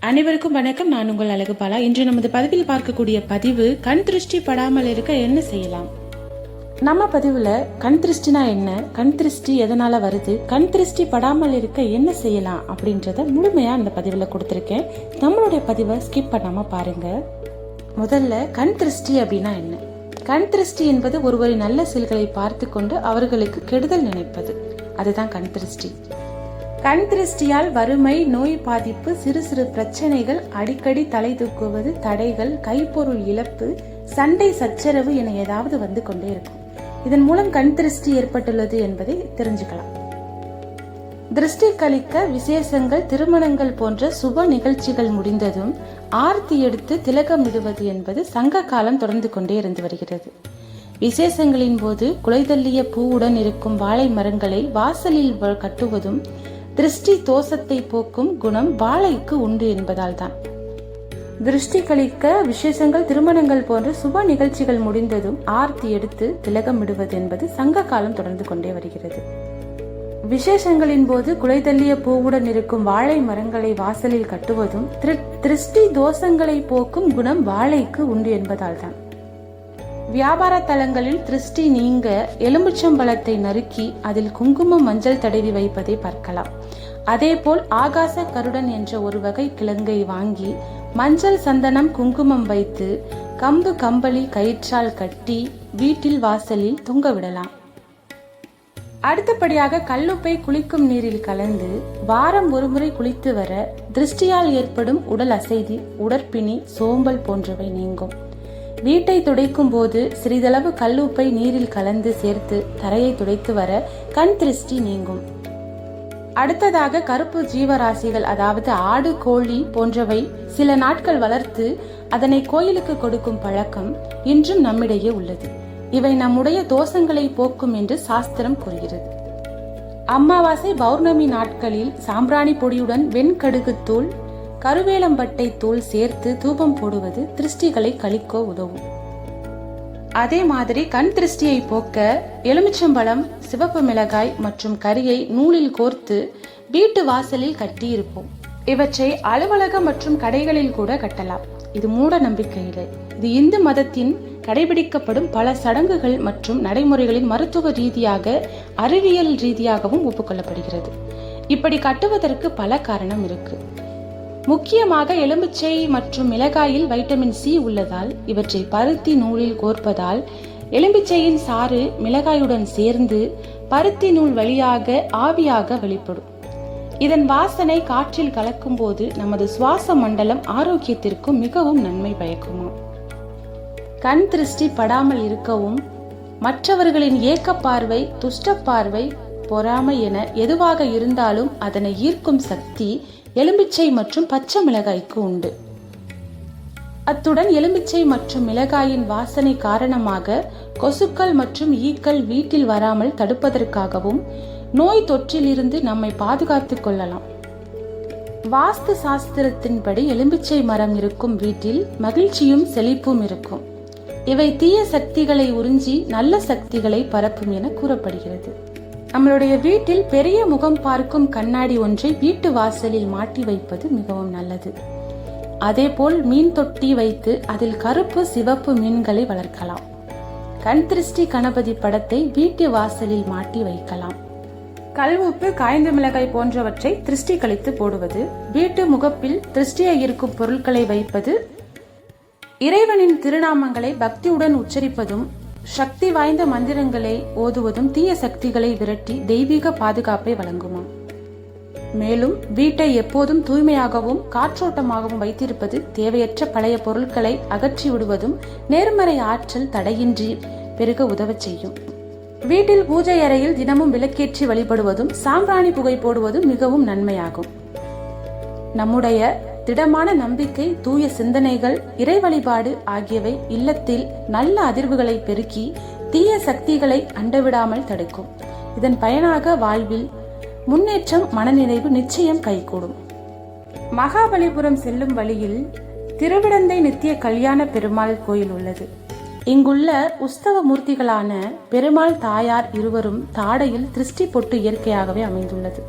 அனைவருக்கும் வணக்கம். நான் உங்கள் அழகு பாலா இன்று நமது பதிவில் பார்க்கக்கூடிய பதிவு கண் திருஷ்டி படாமல் இருக்க என்ன செய்யலாம்? நம்ம பதிவுல கண் திருஷ்டினா என்ன கண் திருஷ்டி எதனால வருது கண் திருஷ்டி படாமல் இருக்க என்ன செய்யலாம் அப்படின்றத முழுமையா அந்த பதிவுல கொடுத்துருக்கேன். நம்மளுடைய பதிவை ஸ்கிப் பண்ணாம பாருங்க. முதல்ல கண் திருஷ்டி அப்படின்னா என்ன? கண் திருஷ்டி என்பது ஒருவரின் நல்ல செயல்களை பார்த்து கொண்டு அவர்களுக்கு கெடுதல் நினைப்பது. அதுதான் கண் திருஷ்டி. கண் திருஷ்டியால் வறுமை நோய் பாதிப்பு சிறு சிறு பிரச்சனைகள் அடிக்கடி தலை தூக்குவது தடைகள் கைப்பொருள் இழப்பு சண்டை சச்சரவு என ஏதாவது வந்து கொண்டே இருக்கும். இதன் மூலம் கண் திருஷ்டி ஏற்பட்டுள்ளது என்பதை தெரிஞ்சுக்கலாம். திருஷ்டி கழிக்க விசேஷங்கள் திருமணங்கள் போன்ற சுப நிகழ்ச்சிகள் முடிந்ததும் ஆர்த்தி எடுத்து திலகமிடுவது என்பது சங்க காலம் தொடர்ந்து கொண்டே இருந்து வருகிறது. விசேஷங்களின் போது குலைதள்ளிய பூவுடன் இருக்கும் வாழை மரங்களை வாசலில் கட்டுவதும் திருஷ்டி தோஷத்தை போக்கும் குணம் வாழைக்கு உண்டு என்பதால் தான் திருஷ்டி கழிக்க விசேஷங்கள் திருமணங்கள் போன்ற சுப நிகழ்ச்சிகள் முடிந்ததும் ஆர்த்தி எடுத்து திலகமிடுவது என்பது சங்க காலம் தொடர்ந்து கொண்டே வருகிறது. விசேஷங்களின் போது குலைதள்ளிய பூவுடன் இருக்கும் வாழை மரங்களை வாசலில் கட்டுவதும் திரு- திருஷ்டி தோஷங்களை போக்கும் குணம் வாழைக்கு உண்டு என்பதால் தான் வியாபார தலங்களில் திருஷ்டி நீங்க எலும்புச்சம்பழத்தை நறுக்கி அதில் குங்குமம் மஞ்சள் தடவி வைப்பதை பார்க்கலாம். அதேபோல் ஆகாச கருடன் என்ற ஒரு வகை கிழங்கை வாங்கி மஞ்சள் சந்தனம் குங்குமம் வைத்து கம்பு கம்பளி கயிற்றால் கட்டி வீட்டில் வாசலில் தொங்க விடலாம். அடுத்தபடியாக கல்லுப்பை குளிக்கும் நீரில் கலந்து வாரம் ஒருமுறை குளித்து வர திருஷ்டியால் ஏற்படும் உடல் அசைதி உடற்பிணி சோம்பல் போன்றவை நீங்கும். வீட்டை துடைக்கும் போது சிறிதளவு கல்லுப்பை நீரில் கலந்து சேர்த்து தரையை துடைத்து வர கண் திருஷ்டி நீங்கும். அடுத்ததாக கருப்பு ஜீவராசிகள் அதாவது ஆடு கோழி போன்றவை சில நாட்கள் வளர்த்து அதனை கோயிலுக்கு கொடுக்கும் பழக்கம் இன்றும் நம்மிடையே உள்ளது. இவை நம்முடைய தோஷங்களை போக்கும் என்று சாஸ்திரம் கூறுகிறது. அமாவாசை பௌர்ணமி நாட்களில் சாம்பிராணி பொடியுடன் வெண்கடுகு தூள் கருவேலம்பட்டை தூள் சேர்த்து தூபம் போடுவது திருஷ்டிகளை கழிக்க உதவும். அதே மாதிரி கண் திருஷ்டியை போக்க எலுமிச்சம்பழம் சிவப்பு மிளகாய் மற்றும் கறியை நூலில் கோர்த்து வீட்டு வாசலில் கட்டியிருப்போம். இவற்றை அலுவலகம் மற்றும் கடைகளில் கூட கட்டலாம். இது மூட நம்பிக்கையிலே. இது இந்து மதத்தின் கடைபிடிக்கப்படும் பல சடங்குகள் மற்றும் நடைமுறைகளின் மருத்துவ ரீதியாக அறிவியல் ரீதியாகவும் ஒப்புக்கொள்ளப்படுகிறது. இப்படி கட்டுவதற்கு பல காரணம் இருக்கு. முக்கியமாக எலுமிச்சை மற்றும் மிளகாயில் வைட்டமின் சி உள்ளதால் இவற்றை பருத்தி நூலில் கோர்ப்பதால் எலும்பிச்சையின் சாறு மிளகாயுடன் சேர்ந்து பருத்தி நூல் வழியாக ஆவியாக வெளிப்படும். இதன் வாசனை காற்றில் கலக்கும்போது நமது சுவாச மண்டலம் ஆரோக்கியத்திற்கும் மிகவும் நன்மை பயக்குமாம் கண் திருஷ்டி படாமல் இருக்கவும் மற்றவர்களின் ஏக்க பார்வை துஷ்ட பார்வை பொறாமை என எதுவாக இருந்தாலும் அதனை ஈர்க்கும் சக்தி எலும்பிச்சை மற்றும் பச்சை மிளகாய்க்கு உண்டு. அத்துடன் எலுமிச்சை மற்றும் மிளகாயின் வாசனை காரணமாக கொசுக்கள் மற்றும் ஈக்கள் வீட்டில் வராமல் தடுப்பதற்காகவும் நோய் தொற்றிலிருந்து நம்மை பாதுகாத்துக் கொள்ளலாம். வாஸ்து சாஸ்திரத்தின்படி எலும்பிச்சை மரம் இருக்கும் வீட்டில் மகிழ்ச்சியும் செழிப்பும் இருக்கும். இவை தீய சக்திகளை உறிஞ்சி நல்ல சக்திகளை பரப்பும் என கூறப்படுகிறது. நம்மளுடைய வீட்டில் பெரிய முகம் பார்க்கும் கண்ணாடி ஒன்றை வீட்டு வாசலில் மாட்டி வைப்பது மிகவும் நல்லது. அதேபோல் மீன் தொட்டி வைத்து அதில் கருப்பு சிவப்பு மீன்களை வளர்க்கலாம். கண் திருஷ்டி கணபதி படத்தை வீட்டு வாசலில் மாட்டி வைக்கலாம். கல்உப்பு காய்ந்த மிளகாய் போன்றவற்றை திருஷ்டி கழித்து போடுவது வீட்டு முகப்பில் திருஷ்டியை இருக்கும் பொருட்களை வைப்பது இறைவனின் திருநாமங்களை பக்தியுடன் உச்சரிப்பதும் சக்தி வாய்ந்த மந்திரங்களை ஓதுவதும் தீய சக்திகளை விரட்டி தெய்வீக பாதுகாப்பை வழங்குமாம் மேலும் வீட்டை எப்போதும் தூய்மையாகவும் காற்றோட்டமாகவும் வைத்திருப்பது தேவையற்ற பழைய பொருட்களை அகற்றி விடுவதும் நேர்மறை ஆற்றல் தடையின்றி பெருக உதவச் செய்யும். வீட்டில் பூஜை அறையில் தினமும் விளக்கேற்றி வழிபடுவதும் சாம்பிராணி புகை போடுவதும் மிகவும் நன்மையாகும். நம்முடைய திடமான நம்பிக்கை தூய சிந்தனைகள் இறை வழிபாடு ஆகியவை இல்லத்தில் நல்ல அதிர்வுகளை பெருக்கி தீய சக்திகளை அண்டவிடாமல் தடுக்கும். இதன் பயனாக வாழ்வில் முன்னேற்றம் மனநிறைவு நிச்சயம் கைகூடும். மகாபலிபுரம் செல்லும் வழியில் திருவிடந்தை நித்திய கல்யாண பெருமாள் கோயில் உள்ளது. இங்குள்ள உஸ்தவ மூர்த்திகளான பெருமாள் தாயார் இருவரும் தாடையில் திருஷ்டி பொட்டு இயற்கையாகவே அமைந்துள்ளது.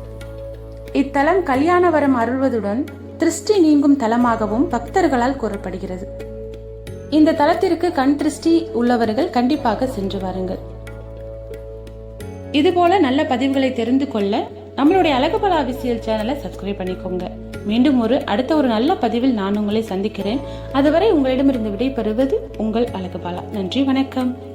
இத்தலம் கல்யாணவரம் அருள்வதுடன் திருஷ்டி நீங்கும் தலமாகவும் பக்தர்களால் கூறப்படுகிறது. இந்த தலத்திற்கு கண் திருஷ்டி உள்ளவர்கள் கண்டிப்பாக சென்று வாருங்கள். இதுபோல நல்ல பதிவுகளை தெரிந்து கொள்ள நம்மளுடைய அழகுபல அபிசியல் சேனலை சப்ஸ்கிரைப் பண்ணிக்கோங்க. மீண்டும் ஒரு அடுத்த ஒரு நல்ல பதிவில் நான் உங்களை சந்திக்கிறேன். அதுவரை உங்களிடமிருந்து விடைபெறுவது உங்கள் அழகுபாலா நன்றி வணக்கம்.